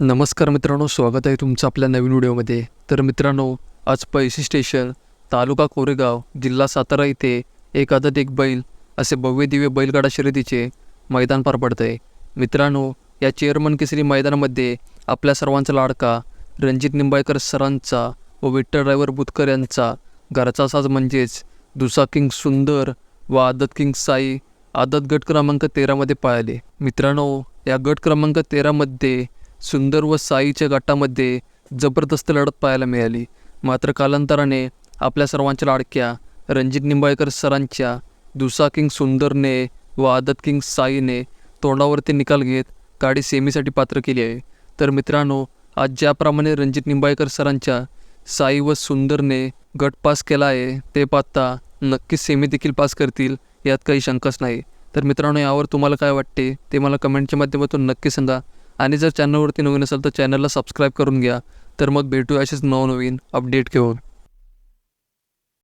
नमस्कार मित्रांनो स्वागत आहे तुमचं आपल्या नवीन व्हिडिओमध्ये. तर मित्रांनो आज पैसे स्टेशन तालुका कोरेगाव जिल्हा सातारा इथे एक आदत एक बैल असे भव्य दिव्य बैलगाडा शर्यतीचे मैदान पार पडतं आहे मित्रांनो या चेअरमन केसरी मैदानामध्ये आपल्या सर्वांचा लाडका रणजित निंबाळकर सरांचा व विठ्ठल ड्रायव्हर बुतकर यांचा घरचा साज म्हणजेच दुसा किंग सुंदर व आदत किंग साई आदत गट क्रमांक तेरामध्ये पाळले. मित्रांनो या गट क्रमांक तेरामध्ये सुंदर व साईच्या गटामध्ये जबरदस्त लढत पाहायला मिळाली. मात्र कालांतराने आपल्या सर्वांच्या लाडक्या रणजित निंबाळकर सरांच्या दुसा किंग सुंदरने व आदत किंग साईने तोंडावरती निकाल घेत गाडी सेमीसाठी पात्र केली आहे. तर मित्रांनो आज ज्याप्रमाणे रणजित निंबाळकर सरांच्या साई व सुंदरने गट पास केला आहे ते पाहता नक्कीच सेमी देखील पास करतील यात काही शंकाच नाही. तर मित्रांनो यावर तुम्हाला काय वाटते ते मला कमेंटच्या माध्यमातून नक्की सांगा. आणि जर चॅनलवरती नवीन असेल तर चॅनलला सबस्क्राईब करून घ्या. तर मग भेटू असेच नवनवीन अपडेट घेऊन.